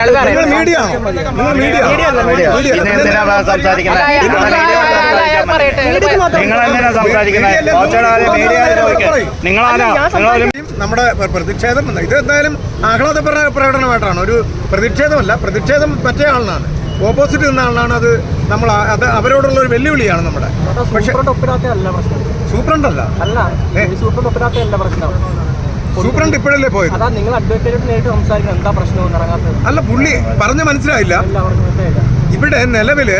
നിങ്ങൾ മീഡിയ ആണോ? നിങ്ങൾ മീഡിയ മീഡിയ പിന്നെ സംസാരിക്കുന്നത് നിങ്ങളാരാ? നമ്മുടെ പ്ര- പ്രതിഷേധം എന്താ? ഇത് എന്തായാലും ആഹ്ലാദ പ്ര- പ്രകടനമായിട്ടാണ്. ഒരു പ്രതിഷേധമല്ല പ്രതിഷേധം മറ്റേ ആളിനാണ്. ഓപ്പോസിറ്റ് നിന്ന ആളിനാണ് അത് നമ്മൾ അത് അവരോടുള്ള ഒരു വെല്ലുവിളിയാണ് നമ്മുടെ. പക്ഷെ സൂപ്രണ്ടല്ല? സൂപ്രണ്ട് ഒപ്പിടാത്തല്ല പ്രശ്നം. സൂപ്രണ്ട് ഇപ്പോഴല്ലേ പോയത്? അതാ നിങ്ങൾ അഡ്വക്കേറ്റ് നേരിട്ട് സംസാരിക്കണം. എന്താ പ്രശ്നം ഇറങ്ങാത്തത്? അല്ല പുള്ളി പറഞ്ഞ് മനസ്സിലായില്ല. ഇവിടെ നിലവിൽ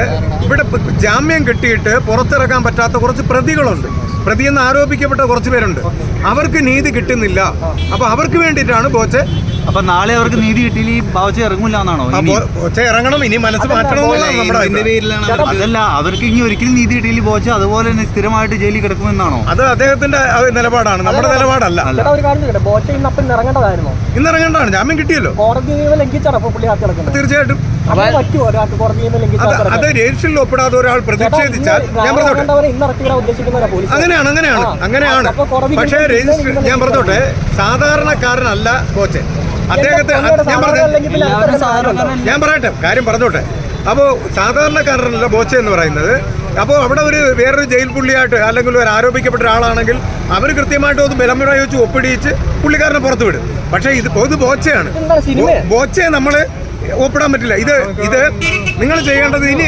ഇവിടെ ജാമ്യം കിട്ടിയിട്ട് പുറത്തിറക്കാൻ പറ്റാത്ത കുറച്ച് പ്രതികളുണ്ട്. പ്രതി എന്ന് ആരോപിക്കപ്പെട്ട കുറച്ച് പേരുണ്ട്. അവർക്ക് നീതി കിട്ടുന്നില്ല. അപ്പൊ അവർക്ക് വേണ്ടിയിട്ടാണ് ബോച്ചെ അപ്പൊ നാളെ അവർക്ക് നീതി കിട്ടിയില്ല ഈ ബാവച്ച ഇറങ്ങൂല എന്നാണോ? ഇറങ്ങണം ഇനി മനസ്സ് മാറ്റണം. അതല്ല അവർക്ക് ഇനി ഒരിക്കലും നീതി കിട്ടിയില്ല ബോച്ച അതുപോലെ തന്നെ സ്ഥിരമായിട്ട് ജയിലിൽ കിടക്കുമെന്നാണോ? അത് അദ്ദേഹത്തിന്റെ നിലപാടാണ് നമ്മുടെ നിലപാടല്ല. ഇന്ന് അപ്പം ഇറങ്ങേണ്ടതായിരുന്നോ ഇന്ന് ഇറങ്ങേണ്ടതാണ് ജാമ്യം കിട്ടിയല്ലോ. തീർച്ചയായിട്ടും. അത് രജിസ്റ്ററിൽ ഒപ്പിടാതെ ഒരാൾ പ്രതിഷേധിച്ചാൽ ഞാൻ പറഞ്ഞോട്ടെ. അങ്ങനെയാണ് അങ്ങനെയാണ് അങ്ങനെയാണ്. പക്ഷേ രജിസ്റ്റർ ഞാൻ പറഞ്ഞോട്ടെ സാധാരണക്കാരനല്ല കോച്ച് അദ്ദേഹത്തെ ഞാൻ പറഞ്ഞു. ഞാൻ പറയട്ടെ കാര്യം പറഞ്ഞോട്ടെ. അപ്പോൾ സാധാരണക്കാരനല്ല ബോച്ച എന്ന് പറയുന്നത്. അപ്പോൾ അവിടെ ഒരു വേറൊരു ജയിൽ പുള്ളിയായിട്ട് അല്ലെങ്കിൽ ഒരു ആരോപിക്കപ്പെട്ട ഒരാളാണെങ്കിൽ അവർ കൃത്യമായിട്ട് ഒന്ന് ബലം വെച്ച് ഒപ്പിടിച്ച് പുള്ളിക്കാരനെ പുറത്തുവിടും. പക്ഷേ ഇത് പൊതു ബോച്ചയാണ്. ബോച്ചയെ നമ്മൾ ഒപ്പിടാൻ പറ്റില്ല. ഇത് ഇത് നിങ്ങൾ ചെയ്യേണ്ടത് ഇനി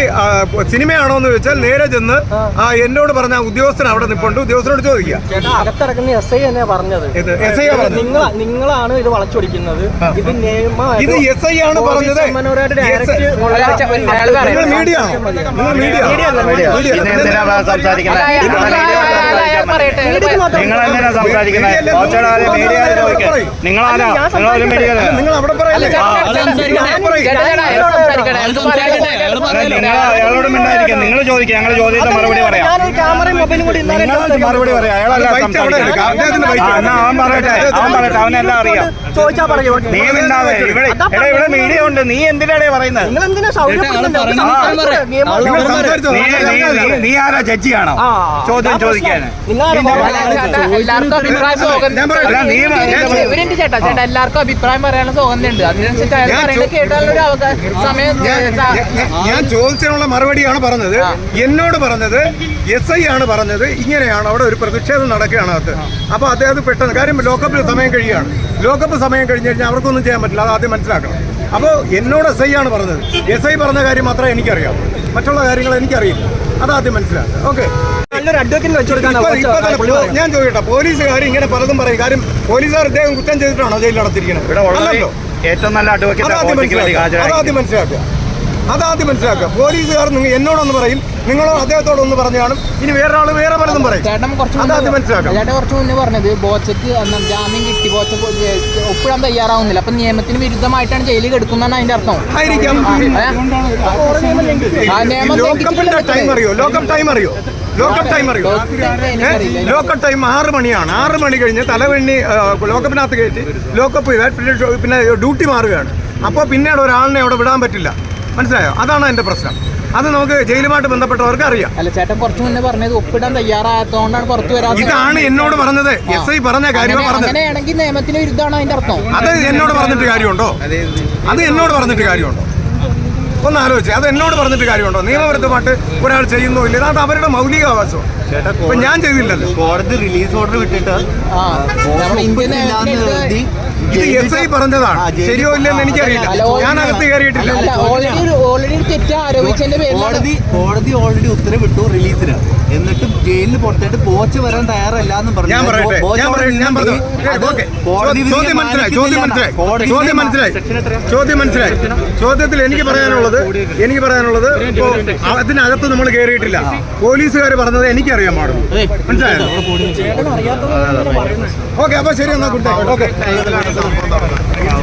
സിനിമയാണോ എന്ന് ചോദിച്ചാൽ നേരെ ചെന്ന് ആ. എന്നോട് പറഞ്ഞ ഉദ്യോഗസ്ഥൻ അവിടെ നിൽപ്പുണ്ട് ഉദ്യോഗസ്ഥനോട് ചോദിക്കുക. ചേട്ടാ അകത്തിറക്കുന്ന എസ് ഐ തന്നെയാ പറഞ്ഞത്. നിങ്ങൾ നിങ്ങളാണ് ഇത് വളച്ചൊടിക്കുന്നത്. ഇത് ഇത് എസ് ഐ ആണ് പറഞ്ഞത്. പോലീസ് അമ്മനോരായിട്ട് ഡയറക്റ്റ് നിങ്ങൾ മീഡിയ ആണോ? നിങ്ങൾ മീഡിയ മീഡിയ പിന്നെ എന്തിനാ സംസാരിക്കുന്നത് നിങ്ങൾ എന്തിനാ സംസാരിക്കുന്നത് മീഡിയ നിങ്ങൾ അവിടെ പറയല്ലേ ഞാൻ പറയും. നിങ്ങൾ അയാളോട് മിണ്ടായിരിക്കും. നിങ്ങൾ ചോദിക്കുക ഞങ്ങൾ ചോദ്യത്തിന് മറുപടി പറയാം. ഞാനൊരു ക്യാമറയും മൊബൈലും കൂടി ഇന്നാലെ നിങ്ങൾ മറുപടി പറയാം. അയാളല്ല എന്നാ അവൻ പറയട്ടെ. അവൻ പറയട്ടെ. അവനെല്ലാം അറിയാം? ചോദിച്ചാ പറയോ. നീ മിണ്ടാതെ ഇവിടെ എടാ ഇവിടെ മീഡിയ ഉണ്ട്. നീ എന്തിനാടേ പറയുന്നത് നിങ്ങൾ നിങ്ങൾ നീ ആരാ ജഡ്ജിയാണോ ചോദ്യം ചോദിക്കാൻ എല്ലാവർക്കും അഭിപ്രായ ചേട്ടാ. ചേട്ടാ എല്ലാവർക്കും അഭിപ്രായം പറയാനുള്ള ഉണ്ട് അതിനനുസരിച്ച് അയാൾ പറയുന്നത് സമയം ഞാൻ- ചോദിച്ചതിനുള്ള മറുപടിയാണ് പറഞ്ഞത്. എന്നോട് പറഞ്ഞത് എസ് ഐ ആണ് പറഞ്ഞത്. ഇങ്ങനെയാണ് അവിടെ ഒരു പ്രതിഷേധം നടക്കുകയാണ് അത്. അപ്പൊ അദ്ദേഹം പെട്ടെന്ന് കാര്യം ലോക്കപ്പിൽ സമയം കഴിയുകയാണ്. ലോക്കപ്പ് സമയം കഴിഞ്ഞ് കഴിഞ്ഞാൽ അവർക്കൊന്നും ചെയ്യാൻ പറ്റില്ല. അത് ആദ്യം മനസ്സിലാക്കണം. അപ്പോൾ എന്നോട് എസ് ഐ ആണ് പറഞ്ഞത്. എസ് ഐ പറഞ്ഞ കാര്യം മാത്രമേ എനിക്കറിയാം മറ്റുള്ള കാര്യങ്ങൾ എനിക്കറിയില്ല. അതാദ്യം മനസ്സിലാക്കുക. ഓക്കെ. നല്ലൊരു അഡ്വക്കേറ്റ് വെച്ചു ഇപ്പൊ തന്നെ പോ- ഞാൻ ചോദിക്കട്ടെ പോലീസുകാർ ഇങ്ങനെ പലതും പറയും. കാര്യം പോലീസുകാർ ഇദ്ദേഹം കുറ്റം ചെയ്തിട്ടാണോ ജയിലിൽ അടച്ചിരിക്കുന്നത് ഏറ്റവും നല്ല അഡ്വക്കേറ്റ് അതാദ്യം മനസ്സിലാക്കുക അതാദ്യം മനസ്സിലാക്കുക. പോലീസുകാർ നിങ്ങൾ എന്നോടൊന്ന് പറയും നിങ്ങളോ അദ്ദേഹത്തോടൊന്ന് പറഞ്ഞു കാണും ഇനി വേറൊരാൾ വേറെ പലതും പറയും. ചേട്ടൻ കുറച്ച് അതാദ്യം മുന്നേ മനസ്സിലാക്കാം. ചേട്ടൻ കുറച്ച് മുന്നേ പറഞ്ഞത് ബോച്ചക്ക് അന്ന് ജാമ്യം കിട്ടി ബോച്ച ഒപ്പിടാൻ തയ്യാറാവുന്നില്ല. അപ്പൊ നിയമത്തിന് വിരുദ്ധമായിട്ടാണ് ജയിലിൽ കിടക്കുന്നതാണ് അതിന്റെ അർത്ഥം. ആയിരിക്കാം. ആ നിയമം ലോക്കപ്പിന്റെ ടൈം അറിയോ? ലോക്കപ്പ് ടൈം അറിയോ? ലോക്കപ്പ് ടൈം അറിയോ? ലോക്കപ്പ് ടൈം ആറ് മണിയാണ്. ആറ് മണി കഴിഞ്ഞ് തലവെണ്ണി ലോക്കപ്പിനകത്ത് കയറ്റി ലോക്കപ്പ് ചെയ്താൽ പിന്നെ പിന്നെ ഡ്യൂട്ടി മാറുകയാണ്. അപ്പോൾ പിന്നീട് ഒരാളിനെ അവിടെ വിടാൻ പറ്റില്ല. മനസ്സിലായോ? അതാണ് എന്റെ പ്രശ്നം. അത് നമുക്ക് ജയിലുമായിട്ട് ബന്ധപ്പെട്ടവർക്ക് അറിയാം. അല്ല ചേട്ടൻ കുറച്ച് മുന്നേ പറഞ്ഞത് ഒപ്പിടാൻ തയ്യാറായതുകൊണ്ടാണ് പുറത്തു വരാൻ ഇതാണ് എന്നോട് പറഞ്ഞത്. എസ് ഐ പറഞ്ഞ കാര്യം അങ്ങനെയാണെങ്കിൽ നിയമത്തിന് വിരുദ്ധമാണ് അതിന്റെ അർത്ഥം. അത് എന്നോട് പറഞ്ഞിട്ട് കാര്യമുണ്ടോ? അത് എന്നോട് പറഞ്ഞിട്ട് കാര്യമുണ്ടോ? ഒന്ന് ആലോചിച്ച്. അത് എന്നോട് പറഞ്ഞിട്ട് കാര്യമുണ്ടോ? നിയമവിരുദ്ധമായിട്ട് ഒരാൾ ചെയ്യുന്നോ ഇല്ല? അത് അവരുടെ മൗലിക അവകാശം ഇപ്പൊ ഞാൻ ചെയ്തില്ലല്ലോ. കോടതി റിലീസ് ഓർഡർ വിട്ടിട്ട് ഇത് എസ് ഐ പറഞ്ഞതാണ്. ശരിയോ ഇല്ലെന്ന് എനിക്കറിയില്ല. ഞാൻ അകത്ത് കയറിയിട്ടില്ല. ഓൾറെഡി ഓൾറെഡി ഒരു ആരോപിച്ചതിന്റെ പേരിലാണ്. കോടതി കോടതി ഓൾറെഡി ഉത്തരവിട്ടു റിലീസിന്. എന്നിട്ടും ജയിലിൽ പുറത്തേട്ട് പോച്ച് വരാൻ തയ്യാറല്ല എന്ന് പറഞ്ഞു? ഓക്കെ ചോദ്യം മനസ്സിലായി ചോദ്യം മനസ്സിലായി. ചോദ്യം മനസ്സിലായി. ചോദ്യം മനസ്സിലായി. ചോദ്യത്തിൽ എനിക്ക് പറയാനുള്ളത് എനിക്ക് പറയാനുള്ളത് ഇപ്പോ അതിനകത്ത് നമ്മൾ കയറിയിട്ടില്ല. പോലീസുകാർ പറഞ്ഞത് എനിക്കറിയാൻ പാടുള്ളൂ. മനസ്സിലായോ? ഓക്കെ അപ്പൊ ശരി എന്നാ ഗുഡ് നൈറ്റ്. ഓക്കെ